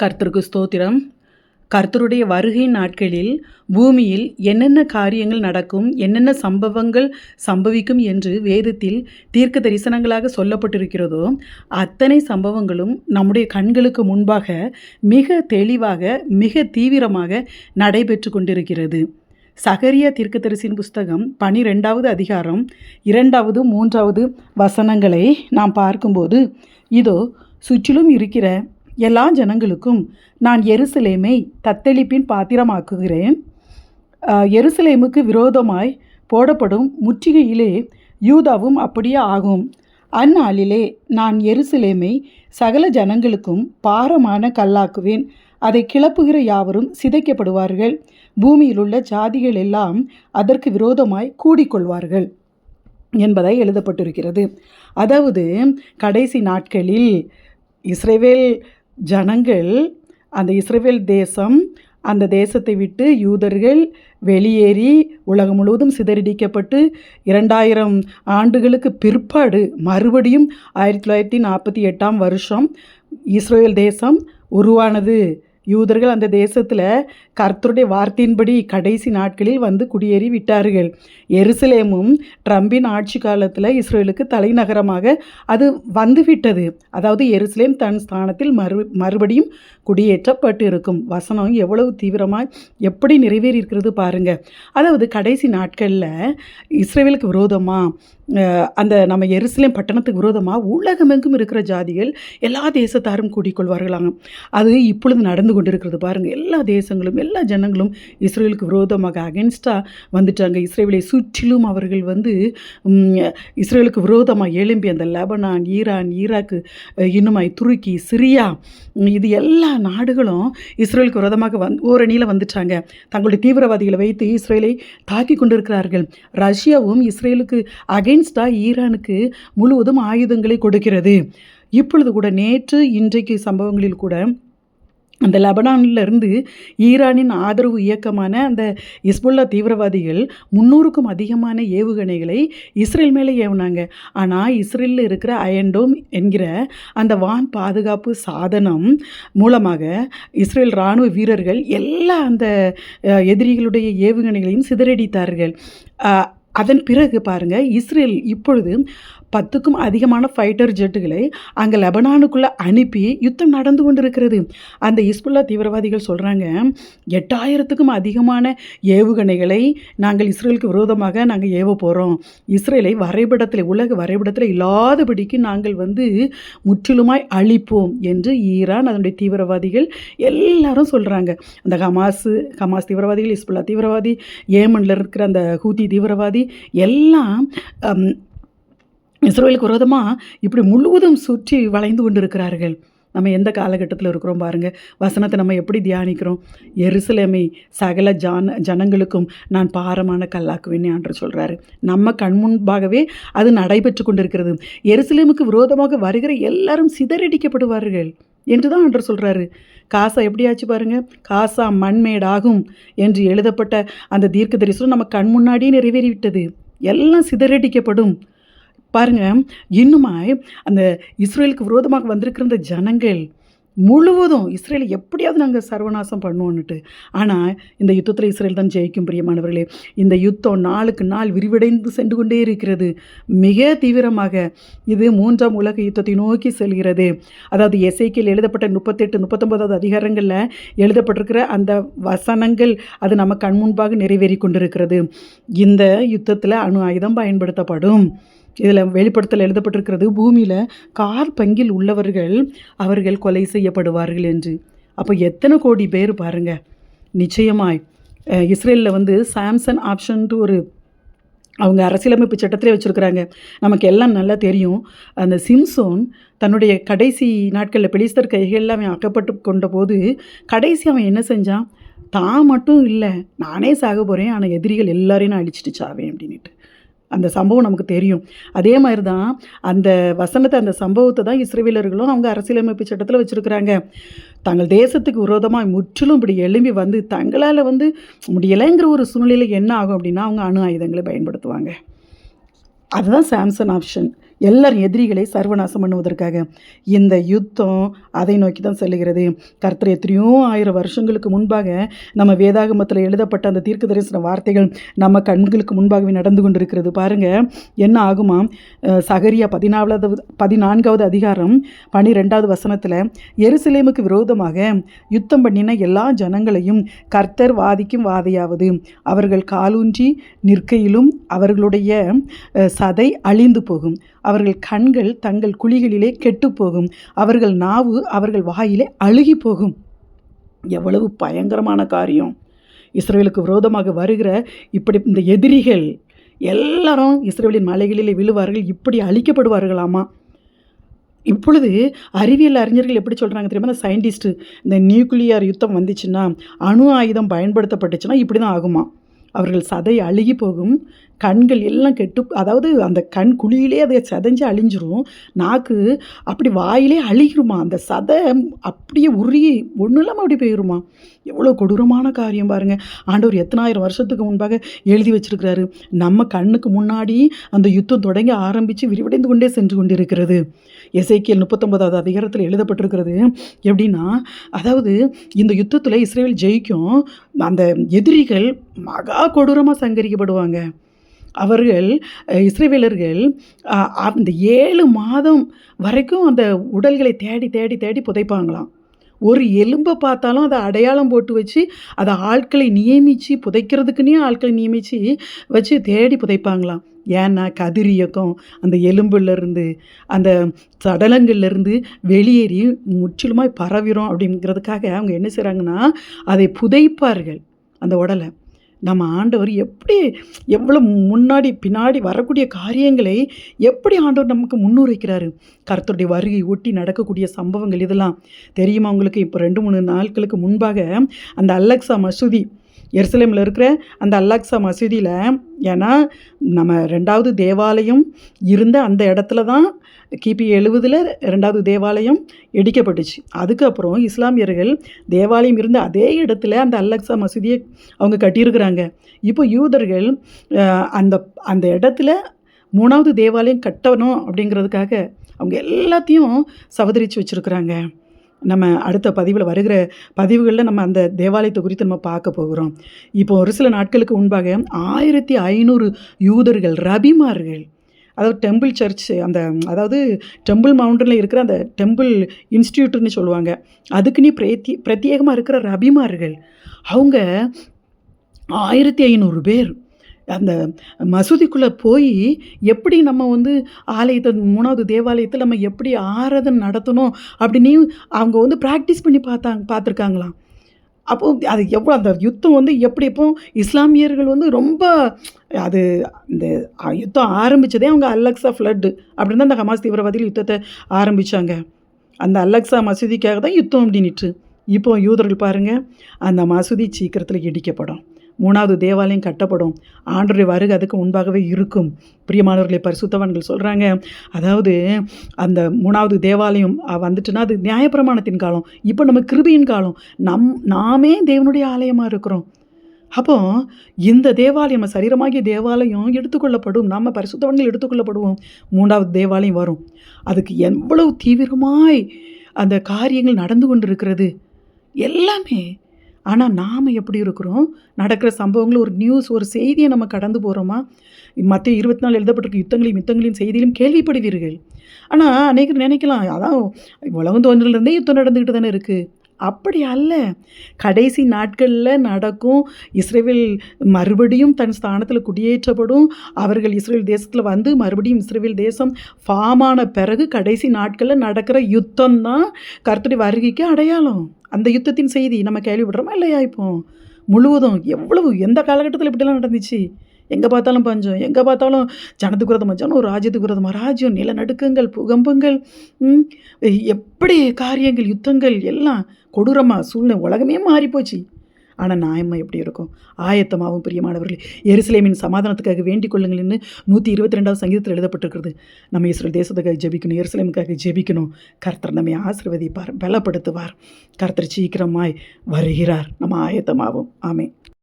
கர்த்தருக்கு ஸ்தோத்திரம். கர்த்தருடைய வருகை நாட்களில் பூமியில் என்னென்ன காரியங்கள் நடக்கும் என்னென்ன சம்பவங்கள் சம்பவிக்கும் என்று வேதத்தில் தீர்க்க தரிசனங்களாக சொல்லப்பட்டிருக்கிறதோ அத்தனை சம்பவங்களும் நம்முடைய கண்களுக்கு முன்பாக மிக தெளிவாக மிக தீவிரமாக நடைபெற்று கொண்டிருக்கிறது. சகரியா தீர்க்கதரிசியின் புஸ்தகம் பனிரெண்டாவது அதிகாரம் இரண்டாவது மூன்றாவது வசனங்களை நாம் பார்க்கும்போது இதோ சுற்றிலும் இருக்கிற எல்லா ஜனங்களுக்கும் நான் எருசலேமை தத்தளிப்பின் பாத்திரமாக்குகிறேன். எருசலேமுக்கு விரோதமாய் போடப்படும் முற்றுகையிலே யூதாவும் அப்படியே ஆகும். அந்நாளிலே நான் எருசலேமை சகல ஜனங்களுக்கும் பாரமான கல்லாக்குவேன். அதை கிளப்புகிற யாவரும் சிதைக்கப்படுவார்கள். பூமியிலுள்ள ஜாதிகள் எல்லாம் அதற்கு விரோதமாய் கூடிக்கொள்வார்கள் என்பதை எழுதப்பட்டிருக்கிறது. அதாவது கடைசி நாட்களில் இஸ்ரேவேல் ஜனங்கள் அந்த இஸ்ரேல் தேசம் அந்த தேசத்தை விட்டு யூதர்கள் வெளியேறி உலகம் முழுவதும் சிதறடிக்கப்பட்டு இரண்டாயிரம் ஆண்டுகளுக்கு பிற்பாடு மறுபடியும் ஆயிரத்தி தொள்ளாயிரத்தி நாற்பத்தி எட்டாம் வருஷம் இஸ்ரேல் தேசம் உருவானது. யூதர்கள் அந்த தேசத்தில் கர்த்தருடைய வார்த்தையின்படி கடைசி நாட்களில் வந்து குடியேறி விட்டார்கள். எருசலேமும் ட்ரம்பின் ஆட்சி காலத்தில் இஸ்ரேலுக்கு தலைநகரமாக அது வந்துவிட்டது. அதாவது எருசலேம் தன் ஸ்தானத்தில் மறு மறுபடியும் குடியேற்றப்பட்டு இருக்கும் வசனம் எவ்வளவு தீவிரமாக எப்படி நிறைவேறி இருக்கிறது பாருங்கள் அதாவது கடைசி நாட்களில் இஸ்ரேலுக்கு விரோதமாக அந்த நம்ம எருசலேம் பட்டணத்துக்கு விரோதமாக உலகமெங்கும் இருக்கிற ஜாதிகள் எல்லா தேசத்தாரும் கூடிக்கொள்வார்களாங்க அது இப்பொழுது நடந்து கொண்டிருக்கிறது பாருங்கள் எல்லா தேசங்களும் எல்லா ஜனங்களும் இஸ்ரேலுக்கு விரோதமாக அகென்ஸ்டாக வந்துட்டாங்க. இஸ்ரேலை சுற்றிலும் அவர்கள் வந்து இஸ்ரேலுக்கு விரோதமாக எழும்பி அந்த லெபனான் ஈரான் ஈராக்கு இன்னுமாய் துருக்கி சிரியா இது எல்லா நாடுகளும் இஸ்ரேலுக்கு விரோதமாக வந் ஓரணியில் வந்துட்டாங்க. தங்களுடைய தீவிரவாதிகளை வைத்து இஸ்ரேலை தாக்கி கொண்டிருக்கிறார்கள். ரஷ்யாவும் இஸ்ரேலுக்கு அகென்ஸ்டாக ஈரானுக்கு முழுவதும் ஆயுதங்களை கொடுக்கிறது. இப்பொழுது கூட நேற்று இன்றைக்கு சம்பவங்களில் கூட அந்த லெபனானிலிருந்து ஈரானின் ஆதரவு இயக்கமான அந்த இஸ்புல்லா தீவிரவாதிகள் முந்நூறுக்கும் அதிகமான ஏவுகணைகளை இஸ்ரேல் மேலே ஏவுனாங்க. ஆனால் இஸ்ரேலில் இருக்கிற அயன்டோம் என்கிற அந்த வான் பாதுகாப்பு சாதனம் மூலமாக இஸ்ரேல் இராணுவ வீரர்கள் எல்லா அந்த எதிரிகளுடைய ஏவுகணைகளையும் சிதறடித்தார்கள். அதன் பிறகு பாருங்கள் இஸ்ரேல் இப்பொழுது பத்துக்கும் அதிகமான ஃபைட்டர் ஜெட்டுகளை அங்கே லெபனானுக்குள்ளே அனுப்பி யுத்தம் நடந்து கொண்டிருக்கிறது. அந்த இஸ்புல்லா தீவிரவாதிகள் சொல்கிறாங்க எட்டாயிரத்துக்கும் அதிகமான ஏவுகணைகளை நாங்கள் இஸ்ரேலுக்கு விரோதமாக நாங்கள் ஏவ போகிறோம் இஸ்ரேலை வரைபடத்தில் உலக வரைபடத்தில் இல்லாதபடிக்கு நாங்கள் வந்து முற்றிலுமாய் அழிப்போம் என்று ஈரான் அதனுடைய தீவிரவாதிகள் எல்லாரும் சொல்கிறாங்க அந்த ஹமாஸு ஹமாஸ் தீவிரவாதிகள் இஸ்புல்லா தீவிரவாதி ஏமனில் இருக்கிற அந்த ஹூதி தீவிரவாதி எல்லாம் இஸ்ரோலுக்கு விரோதமாக இப்படி முழுவதும் சுற்றி வளைந்து கொண்டிருக்கிறார்கள். நம்ம எந்த காலகட்டத்தில் இருக்கிறோம் பாருங்கள் வசனத்தை நம்ம எப்படி தியானிக்கிறோம்? எருசலேமை சகல ஜான ஜனங்களுக்கும் நான் பாரமான கல்லாக்குவேன் என்று சொல்கிறாரு நம்ம கண் முன்பாகவே அது நடைபெற்று கொண்டிருக்கிறது. எருசலேமுக்கு விரோதமாக வருகிற எல்லாரும் சிதறடிக்கப்படுவார்கள் என்று தான் ஆண்டர் சொல்கிறாரு காசா எப்படியாச்சு பாருங்க. காசா மண்மேடாகும் என்று எழுதப்பட்ட அந்த தீர்க்க தரிசனம் நம்ம கண் முன்னாடியே நிறைவேறிவிட்டது. எல்லாம் சிதறடிக்கப்படும். பாருங்க இன்னுமாய் அந்த இஸ்ரேலுக்கு விரோதமாக வந்திருக்கிற அந்த ஜனங்கள் முழுவதும் இஸ்ரேலை எப்படியாவது நாங்கள் சர்வநாசம் பண்ணுவோன்னுட்டு. ஆனால் இந்த யுத்தத்தில் இஸ்ரேல் தான் ஜெயிக்கும் பிரியமானவர்களே. இந்த யுத்தம் நாளுக்கு நாள் விரிவடைந்து சென்று கொண்டே இருக்கிறது. மிக தீவிரமாக இது மூன்றாம் உலக யுத்தத்தை நோக்கி செல்கிறது. அதாவது எஸ்ஐக்கில் எழுதப்பட்ட முப்பத்தெட்டு முப்பத்தொன்பதாவது அதிகாரங்களில் எழுதப்பட்டிருக்கிற அந்த வசனங்கள் அது நம்ம கண் முன்பாக நிறைவேறி கொண்டிருக்கிறது. இந்த யுத்தத்தில் அணு ஆயுதம் பயன்படுத்தப்படும். இதில் வெளிப்படுத்தல் எழுதப்பட்டிருக்கிறது பூமியில் கார் பங்கில் உள்ளவர்கள் அவர்கள் கொலை செய்யப்படுவார்கள் என்று. அப்போ எத்தனை கோடி பேர் பாருங்கள் நிச்சயமாய் இஸ்ரேலில் வந்து சாம்சங் ஆப்ஷன்ட்டு ஒரு அவங்க அரசியலமைப்பு சட்டத்திலே வச்சுருக்கிறாங்க. நமக்கு எல்லாம் நல்லா தெரியும். அந்த சிம்சோன் தன்னுடைய கடைசி நாட்களில் பெலிஸ்தர் கைகளில் அவன் அக்கப்பட்டு கொண்ட போது கடைசி அவன் என்ன செஞ்சான்? தான் மட்டும் இல்லை நானே சாக போகிறேன் ஆனால் எதிரிகள் எல்லாரையும் நான் அழிச்சிட்டு சாவேன் அப்படின்ட்டு அந்த சம்பவம் நமக்கு தெரியும். அதே மாதிரி தான் அந்த வசனத்தை அந்த சம்பவத்தை தான் இஸ்ரேலர்களும் அவங்க அரசியலமைப்பு சட்டத்தில் வச்சுருக்கிறாங்க. தங்கள் தேசத்துக்கு விரோதமாக முற்றிலும் இப்படி எழும்பி வந்து தங்களால் வந்து முடியலைங்கிற ஒரு சூழ்நிலையில் என்ன ஆகும் அப்படின்னா அவங்க அணு ஆயுதங்களை பயன்படுத்துவாங்க. அதுதான் சாம்சங் ஆப்ஷன் எல்லாரும் எதிரிகளை சர்வநாசம் பண்ணுவதற்காக. இந்த யுத்தம் அதை நோக்கி தான் செல்லுகிறது. கர்த்தர் எத்தனையோ ஆயிரம் வருஷங்களுக்கு முன்பாக நம்ம வேதாகமத்தில் எழுதப்பட்ட அந்த தீர்க்க தரிசன வார்த்தைகள் நம்ம கண்களுக்கு முன்பாகவே நடந்து கொண்டிருக்கிறது. பாருங்க என்ன ஆகுமா? சகரியா பதினாலாவது பதினான்காவது அதிகாரம் பனிரெண்டாவது வசனத்தில் எருசலேமுக்கு விரோதமாக யுத்தம் பண்ணின எல்லா ஜனங்களையும் கர்த்தர் வாதிக்கும் வாதையாவது. அவர்கள் காலூன்றி நிற்கையிலும் அவர்களுடைய சதை அழிந்து போகும். அவர்கள் கண்கள் தங்கள் குழிகளிலே கெட்டுப் போகும் அவர்கள் நாவு அவர்கள் வாயிலே அழுகி போகும் எவ்வளவு பயங்கரமான காரியம். இஸ்ரேலுக்கு விரோதமாக வருகிற இப்படி இந்த எதிரிகள் எல்லாரும் இஸ்ரேலின் மலைகளிலே விழுவார்கள் இப்படி அழிக்கப்படுவார்களாமா? இப்பொழுது அறிவியல் அறிஞர்கள் எப்படி சொல்கிறாங்க தெரியுமா? இந்த சயின்டிஸ்ட்டு இந்த நியூக்ளியர் யுத்தம் வந்துச்சுன்னா அணு ஆயுதம் பயன்படுத்தப்பட்டுச்சுன்னா இப்படி தான் ஆகுமா? அவர்கள் சதை அழுகி போகும். கண்கள் எல்லாம் கெட்டு அதாவது அந்த கண் குழியிலே அதை சதைஞ்சு அழிஞ்சிரும். நாக்கு அப்படி வாயிலே அழிகிருமா அந்த சதை அப்படியே உருகி ஒன்றும் இல்லாமல் அப்படி போயிருமா? எவ்வளோ கொடூரமான காரியம் பாருங்கள் ஆண்டவர் எத்தனாயிரம் வருஷத்துக்கு முன்பாக எழுதி வச்சிருக்கிறாரு. நம்ம கண்ணுக்கு முன்னாடி அந்த யுத்தம் தொடங்கி ஆரம்பித்து விரிவடைந்து கொண்டே சென்று கொண்டிருக்கிறது. எசைக்கியல் முப்பத்தொன்பதாவது அதிகாரத்தில் எழுதப்பட்டிருக்கிறது. எப்படின்னா அதாவது இந்த யுத்தத்தில் இஸ்ரேல் ஜெயிக்கும் அந்த எதிரிகள் மகா கொடூரமாக சங்கரிக்கப்படுவாங்க. அவர்கள் இஸ்ரேவேலர்கள் அந்த ஏழு மாதம் வரைக்கும் அந்த உடல்களை தேடி தேடி தேடி புதைப்பாங்களாம். ஒரு எலும்பை பார்த்தாலும் அதை அடையாளம் போட்டு வச்சு அதை ஆட்களை நியமித்து புதைக்கிறதுக்குன்னே ஆட்களை நியமித்து வச்சு தேடி புதைப்பாங்களாம். ஏன்னா கதிர் இயக்கம் அந்த எலும்புலேருந்து அந்த சடலங்கள்லேருந்து வெளியேறி முற்றிலுமாய் பரவிடும் அப்படிங்கிறதுக்காக அவங்க என்ன செய்கிறாங்கன்னா அதை புதைப்பார்கள் அந்த உடலை. நம்ம ஆண்டவர் எப்படி எவ்வளோ முன்னாடி பின்னாடி வரக்கூடிய காரியங்களை எப்படி ஆண்டவர் நமக்கு முன்னுரைக்கிறாரு? கருத்துடைய வருகை ஒட்டி நடக்கக்கூடிய சம்பவங்கள் இதெல்லாம். தெரியுமா உங்களுக்கு? இப்போ ரெண்டு மூணு நாட்களுக்கு முன்பாக அந்த அலெக்சா மசூதி எருசலேமில் இருக்கிற அந்த அல்லக்ஸா மசூதியில் ஏன்னா நம்ம ரெண்டாவது தேவாலயம் இருந்த அந்த இடத்துல தான் கிபி எழுவதில் ரெண்டாவது தேவாலயம் இடிக்கப்பட்டுச்சு. அதுக்கப்புறம் இஸ்லாமியர்கள் தேவாலயம் இருந்த அதே இடத்துல அந்த அல்லக்ஸா மசூதியை அவங்க கட்டியிருக்கிறாங்க. இப்போ யூதர்கள் அந்த அந்த இடத்துல மூணாவது தேவாலயம் கட்டணும் அப்படிங்கிறதுக்காக அவங்க எல்லாத்தையும் சவதரித்து வச்சுருக்குறாங்க. நம்ம அடுத்த பதிவில் வருகிற பதிவுகளில் நம்ம அந்த தேவாலயத்தை குறித்து நம்ம பார்க்க போகிறோம். இப்போ ஒரு சில நாட்களுக்கு முன்பாக ஆயிரத்தி ஐநூறு யூதர்கள் ரபிமார்கள் அதாவது டெம்பிள் சர்ச் அந்த அதாவது டெம்பிள் மவுண்டனில் இருக்கிற அந்த டெம்பிள் இன்ஸ்டியூட்னு சொல்லுவாங்க. அதுக்குன்னு பிரேத்தி பிரத்யேகமாக இருக்கிற ரபிமார்கள். அவங்க ஆயிரத்தி ஐநூறு பேர். அந்த மசூதிக்குள்ளே போய் எப்படி நம்ம வந்து ஆலயத்தை மூணாவது தேவாலயத்தில் நம்ம எப்படி ஆராதனை நடத்தணும் அப்படின்னு அவங்க வந்து ப்ராக்டிஸ் பண்ணி பார்த்தாங்க பார்த்துருக்காங்களாம். அப்போ அது எவ்வளோ அந்த யுத்தம் வந்து எப்படி இப்போ இஸ்லாமியர்கள் வந்து ரொம்ப அது இந்த யுத்தம் ஆரம்பித்ததே அவங்க அல்லக்ஸா ஃப்ளட்டு அப்படின்னு தான் அந்த ஹமாஸ் தீவிரவாதிகள் யுத்தத்தை ஆரம்பித்தாங்க அந்த அல்லக்ஸா மசூதிக்காக தான் யுத்தம் அப்படின்னுட்டு. இப்போ யூதர்கள் பாருங்கள் அந்த மசூதி சீக்கிரத்தில் இடிக்கப்படும். மூணாவது தேவாலயம் கட்டப்படும். ஆண்டுடைய வருகை அதுக்கு முன்பாகவே இருக்கும். பிரியமானவர்களை பரிசுத்தவான்கள் சொல்கிறாங்க அதாவது அந்த மூணாவது தேவாலயம் வந்துட்டுன்னா அது நியாயப்பிரமாணத்தின் காலம் இப்போ நம்ம கிருபியின் காலம். நம் நாமே தேவனுடைய ஆலயமாக இருக்கிறோம். அப்போ இந்த தேவாலயம் சரீரமாகிய தேவாலயம் எடுத்துக்கொள்ளப்படும். நாம் பரிசுத்தவன்கள் எடுத்துக்கொள்ளப்படுவோம். மூன்றாவது தேவாலயம் வரும். அதுக்கு எவ்வளவு தீவிரமாய் அந்த காரியங்கள் நடந்து கொண்டிருக்கிறது. எல்லாமே ஆனால் நாம் எப்படி இருக்கிறோம்? நடக்கிற சம்பவங்கள் ஒரு நியூஸ் ஒரு செய்தியை நம்ம கடந்து போகிறோமா மற்ற இருபத்தி நாலு எழுதப்பட்டிருக்க யுத்தங்களையும் யுத்தங்களின் செய்தியிலும் கேள்விப்படுவீர்கள். ஆனால் அநேகர் நினைக்கலாம் அதான் உலகம் தோன்றிலிருந்தே யுத்தம் நடந்துக்கிட்டு தானே இருக்குது அப்படி அல்ல. கடைசி நாட்களில் நடக்கும் இஸ்ரேவில் மறுபடியும் தன் ஸ்தானத்தில் குடியேற்றப்படும். அவர்கள் இஸ்ரேல் தேசத்தில் வந்து மறுபடியும் இஸ்ரேல் தேசம் ஃபார்மான பிறகு கடைசி நாட்களில் நடக்கிற யுத்தம் தான் கருத்துடைய வருகைக்கு அடையாளம். அந்த யுத்தத்தின் செய்தி நம்ம கேள்விப்படுறோமா இல்லையா இப்போ? முழுவதும் எவ்வளவு எந்த காலகட்டத்தில் இப்படிலாம் நடந்துச்சு? எங்கே பார்த்தாலும் பஞ்சம் எங்கே பார்த்தாலும் ஜனத்துக்கு விரதமாக ஜனம் ராஜ்யத்துக்கு விரதமாக ராஜ்யம் நிலநடுக்கங்கள் பூகம்பங்கள் ம், எப்படி காரியங்கள் யுத்தங்கள் எல்லாம் கொடூரமாக சூழ்நிலை உலகமே மாறிப்போச்சு. ஆனால் நாயம்மா எப்படி இருக்கும்? ஆயத்தமாகவும் பிரியமானவர்களே எருசலேமின் சமாதானத்துக்காக வேண்டிக் கொள்ளுங்கள்னு நூற்றி இருபத்தி ரெண்டாவது சங்கீதத்தில் எழுதப்பட்டிருக்கிறது. நம்ம இஸ்ரேல் தேசத்துக்காக ஜெபிக்கணும் எருசலேமுக்காக ஜெபிக்கணும். கர்த்தர் நம்மை ஆசீர்வதிப்பார் பலப்படுத்துவார். கர்த்தர் சீக்கிரமாய் வருகிறார். நம்ம ஆயத்தமாகும் ஆமே